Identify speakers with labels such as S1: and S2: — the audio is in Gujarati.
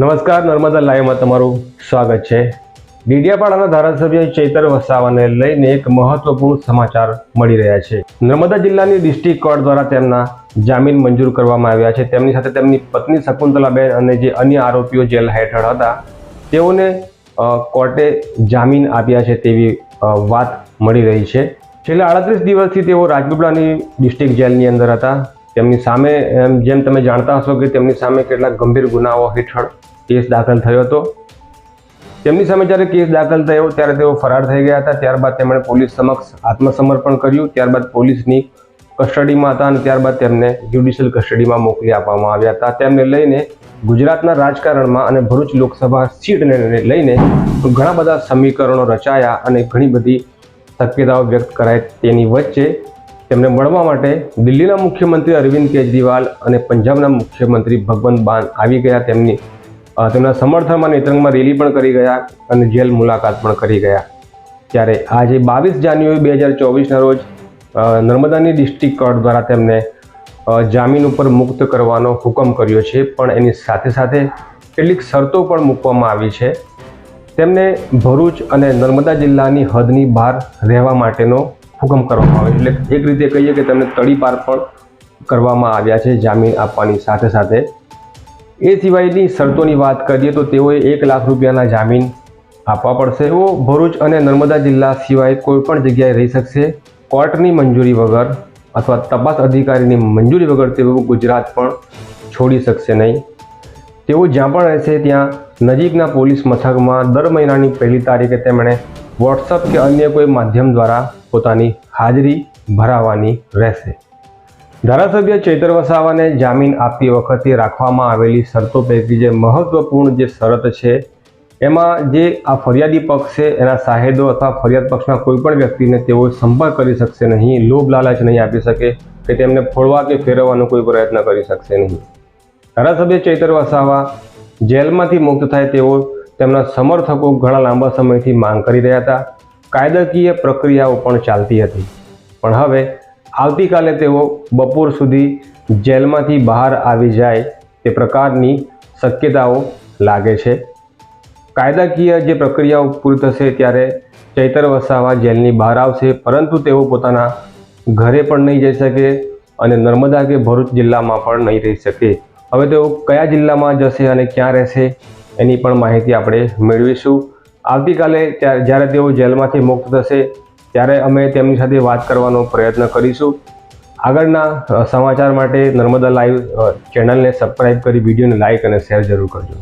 S1: નમસ્કાર, નર્મદા લાઈવમાં તમારું સ્વાગત છે. ડીડિયાપાડાના ધારાસભ્ય ચૈતર વસાવાને લઈને એક મહત્વપૂર્ણ સમાચાર મળી રહ્યા છે. નર્મદા જિલ્લાની ડિસ્ટ્રિક્ટ કોર્ટ દ્વારા તેમના જામીન મંજૂર કરવામાં આવ્યા છે. તેમની સાથે તેમની પત્ની શકુંતલાબેન અને જે અન્ય આરોપીઓ જેલ હેઠળ હતા, તેઓને કોર્ટે જામીન આપ્યા છે તેવી વાત મળી રહી છે. છેલ્લા આડત્રીસ દિવસથી તેઓ રાજપીપળાની ડિસ્ટ્રિક્ટ જેલની અંદર હતા. તેમની સામે, એમ જેમ તમે જાણતા હશો કે તેમની સામે કેટલાક ગંભીર ગુનાઓ હેઠળ કેસ દાખલ થયો હતો. તેમની સામે જ્યારે કેસ દાખલ થયો, ત્યારે તેઓ ફરાર થઈ ગયા હતા. ત્યારબાદ તેમણે પોલીસ સમક્ષ આત્મસમર્પણ કર્યું. ત્યારબાદ પોલીસની કસ્ટડીમાં હતા અને ત્યારબાદ તેમને જ્યુડિશિયલ કસ્ટડીમાં મોકલી આપવામાં આવ્યા હતા. તેમને લઈને ગુજરાતના રાજકારણમાં અને ભરૂચ લોકસભા સીટને લઈને ઘણા બધા સમીકરણો રચાયા અને ઘણી બધી શક્યતાઓ વ્યક્ત કરાય તેની વચ્ચે તેમને મળવા માટે દિલ્હીના મુખ્યમંત્રી અરવિંદ કેજરીવાલ અને પંજાબના મુખ્યમંત્રી ભગવંત માન આવી ગયા. તેમની તેમના સમર્થનમાં નેત્રંગમાં રેલી પણ કરી ગયા અને જેલ મુલાકાત પણ કરી ગયા. ત્યારે આજે બાવીસ જાન્યુઆરી બે હજાર ચોવીસના રોજ નર્મદાની ડિસ્ટ્રિક્ટ કોર્ટ દ્વારા તેમને જામીન ઉપર મુક્ત કરવાનો હુકમ કર્યો છે. પણ એની સાથે સાથે કેટલીક શરતો પણ મૂકવામાં આવી છે. તેમને ભરૂચ અને નર્મદા જિલ્લાની હદની બહાર રહેવા માટેનો હુકમ કરવામાં આવે એટલે એક રીતે કહીએ કે તેમને તડીપાર પણ કરવામાં આવ્યા છે, જામીન આપવાની સાથે સાથે. એ સિવાયની શરતોની વાત કરીએ તો તેઓએ એક લાખ રૂપિયાના જામીન આપવા પડશે. તેઓ ભરૂચ અને નર્મદા જિલ્લા સિવાય કોઈપણ જગ્યાએ રહી શકશે. કોર્ટની મંજૂરી વગર અથવા તપાસ અધિકારીની મંજૂરી વગર તેઓ ગુજરાત પણ છોડી શકશે નહીં. તેઓ જ્યાં પણ રહેશે ત્યાં નજીકના પોલીસ મથકમાં દર મહિનાની પહેલી તારીખે તેમણે વોટ્સઅપ કે અન્ય કોઈ માધ્યમ દ્વારા પોતાની હાજરી ભરાવવાની રહેશે. ધારાસભ્ય ચૈતર વસાવાને જામીન આપતી વખતે રાખવામાં આવેલી શરતો પૈકી જે મહત્વપૂર્ણ જે શરત છે, એમાં જે આ ફરિયાદી પક્ષ છે, એના સાહેદો અથવા ફરિયાદ પક્ષના કોઈપણ વ્યક્તિને તેઓ સંપર્ક કરી શકશે નહીં, લોભ લાલચ નહીં આપી શકે કે તેમને ફોડવા કે ફેરવવાનો કોઈ પ્રયત્ન કરી શકશે નહીં. ધારાસભ્ય ચૈતર વસાવા જેલમાંથી મુક્ત થાય તેઓ તેમના સમર્થકો ઘણા લાંબા સમયથી માંગ કરી રહ્યા હતા. કાયદાકીય પ્રક્રિયાઓ પણ ચાલતી હતી. પણ હવે આવતીકાલે તેઓ બપોર સુધી જેલમાંથી બહાર આવી જાય તે પ્રકારની શક્યતાઓ લાગે છે. કાયદાકીય જે પ્રક્રિયાઓ પૂરી થશે ત્યારે ચૈતર વસાવા જેલની બહાર આવશે, પરંતુ તેઓ પોતાના ઘરે પણ નહીં જઈ શકે અને નર્મદા કે ભરૂચ જિલ્લામાં પણ નહીં રહી શકે. હવે તેઓ કયા જિલ્લામાં જશે અને ક્યાં રહેશે? એની પણ માહિતી આપણે મેળવીશું. આવતીકાલે જ્યારે તેઓ જેલમાંથી મુક્ત થશે, ત્યારે અમે તેમની સાથે વાત કરવાનો પ્રયત્ન કરીશું. આગળના સમાચાર માટે નર્મદા લાઈવ ચેનલને સબસ્ક્રાઈબ કરી, વિડીયોને લાઈક અને શેર જરૂર કરજો.